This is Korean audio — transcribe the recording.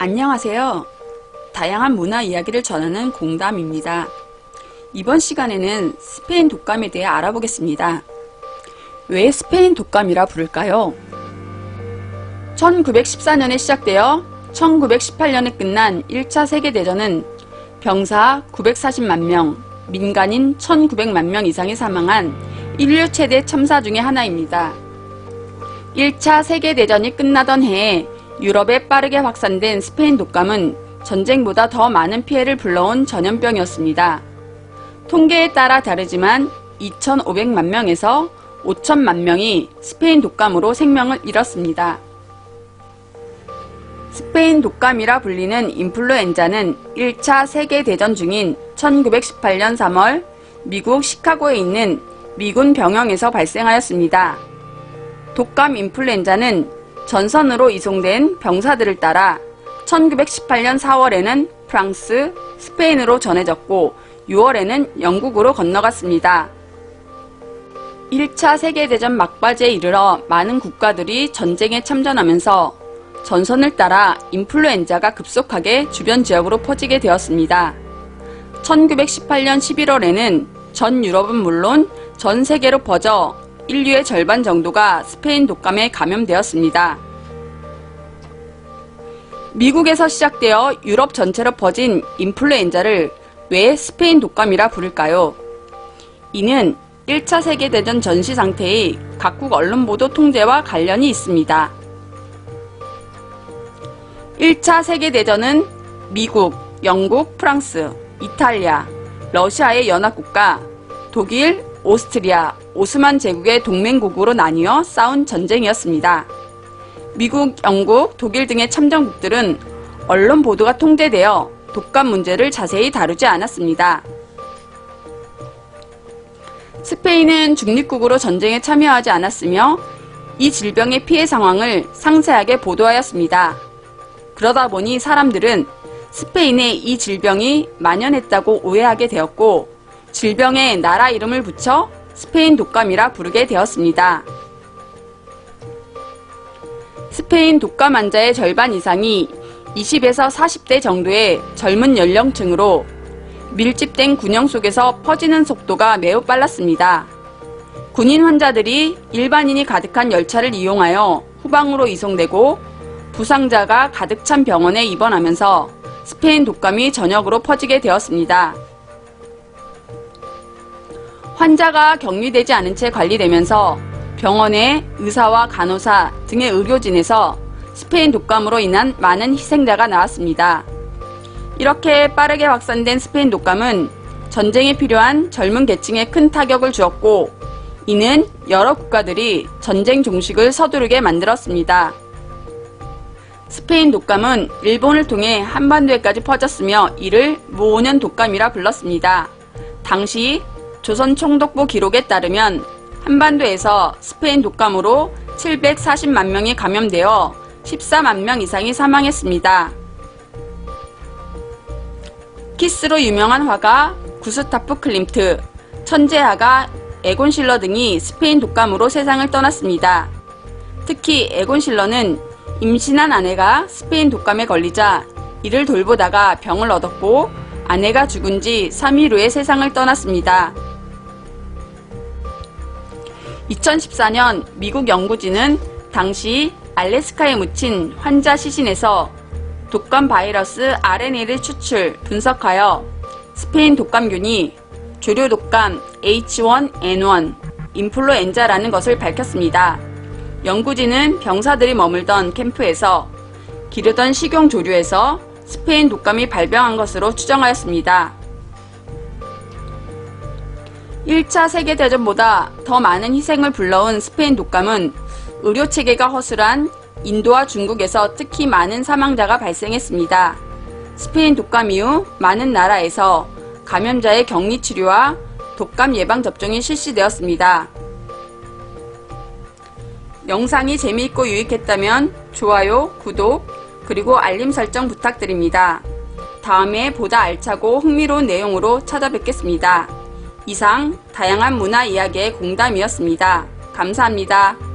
안녕하세요. 다양한 문화 이야기를 전하는 공담입니다. 이번 시간에는 스페인 독감에 대해 알아보겠습니다. 왜 스페인 독감이라 부를까요? 1914년에 시작되어 1918년에 끝난 1차 세계대전은 병사 940만 명, 민간인 1900만 명 이상이 사망한 인류 최대 참사 중의 하나입니다. 1차 세계대전이 끝나던 해에 유럽에 빠르게 확산된 스페인 독감은 전쟁보다 더 많은 피해를 불러온 전염병이었습니다. 통계에 따라 다르지만 2,500만 명에서 5천만 명이 스페인 독감으로 생명을 잃었습니다. 스페인 독감이라 불리는 인플루엔자는 1차 세계대전 중인 1918년 3월 미국 시카고에 있는 미군 병영에서 발생하였습니다. 독감 인플루엔자는 전선으로 이송된 병사들을 따라 1918년 4월에는 프랑스, 스페인으로 전해졌고 6월에는 영국으로 건너갔습니다. 1차 세계대전 막바지에 이르러 많은 국가들이 전쟁에 참전하면서 전선을 따라 인플루엔자가 급속하게 주변 지역으로 퍼지게 되었습니다. 1918년 11월에는 전 유럽은 물론 전 세계로 퍼져 인류의 절반 정도가 스페인 독감에 감염되었습니다. 미국에서 시작되어 유럽 전체로 퍼진 인플루엔자를 왜 스페인 독감이라 부를까요? 이는 1차 세계대전 전시 상태의 각국 언론 보도 통제와 관련이 있습니다. 1차 세계대전은 미국, 영국, 프랑스, 이탈리아, 러시아의 연합국가, 독일, 오스트리아, 오스만 제국의 동맹국으로 나뉘어 싸운 전쟁이었습니다. 미국, 영국, 독일 등의 참전국들은 언론 보도가 통제되어 독감 문제를 자세히 다루지 않았습니다. 스페인은 중립국으로 전쟁에 참여하지 않았으며 이 질병의 피해 상황을 상세하게 보도하였습니다. 그러다 보니 사람들은 스페인에 이 질병이 만연했다고 오해하게 되었고 질병에 나라 이름을 붙여 스페인 독감이라 부르게 되었습니다. 스페인 독감 환자의 절반 이상이 20에서 40대 정도의 젊은 연령층으로 밀집된 군형 속에서 퍼지는 속도가 매우 빨랐습니다. 군인 환자들이 일반인이 가득한 열차를 이용하여 후방으로 이송되고 부상자가 가득 찬 병원에 입원하면서 스페인 독감이 전역으로 퍼지게 되었습니다. 환자가 격리되지 않은 채 관리되면서 병원의 의사와 간호사 등의 의료진에서 스페인 독감으로 인한 많은 희생자가 나왔습니다. 이렇게 빠르게 확산된 스페인 독감은 전쟁에 필요한 젊은 계층에 큰 타격을 주었고 이는 여러 국가들이 전쟁 종식을 서두르게 만들었습니다. 스페인 독감은 일본을 통해 한반도에까지 퍼졌으며 이를 무오년 독감이라 불렀습니다. 당시 조선 총독부 기록에 따르면 한반도에서 스페인 독감으로 740만 명이 감염되어 14만 명 이상이 사망했습니다. 키스로 유명한 화가 구스타프 클림트, 천재화가 에곤 실러 등이 스페인 독감으로 세상을 떠났습니다. 특히 에곤 실러는 임신한 아내가 스페인 독감에 걸리자 이를 돌보다가 병을 얻었고 아내가 죽은 지 3일 후에 세상을 떠났습니다. 2014년 미국 연구진은 당시 알래스카에 묻힌 환자 시신에서 독감 바이러스 RNA를 추출, 분석하여 스페인 독감균이 조류 독감 H1N1 인플루엔자라는 것을 밝혔습니다. 연구진은 병사들이 머물던 캠프에서 기르던 식용 조류에서 스페인 독감이 발병한 것으로 추정하였습니다. 1차 세계대전보다 더 많은 희생을 불러온 스페인 독감은 의료 체계가 허술한 인도와 중국에서 특히 많은 사망자가 발생했습니다. 스페인 독감 이후 많은 나라에서 감염자의 격리 치료와 독감 예방 접종이 실시되었습니다. 영상이 재미있고 유익했다면 좋아요, 구독, 그리고 알림 설정 부탁드립니다. 다음에 보다 알차고 흥미로운 내용으로 찾아뵙겠습니다. 이상 다양한 문화 이야기의 공담이었습니다. 감사합니다.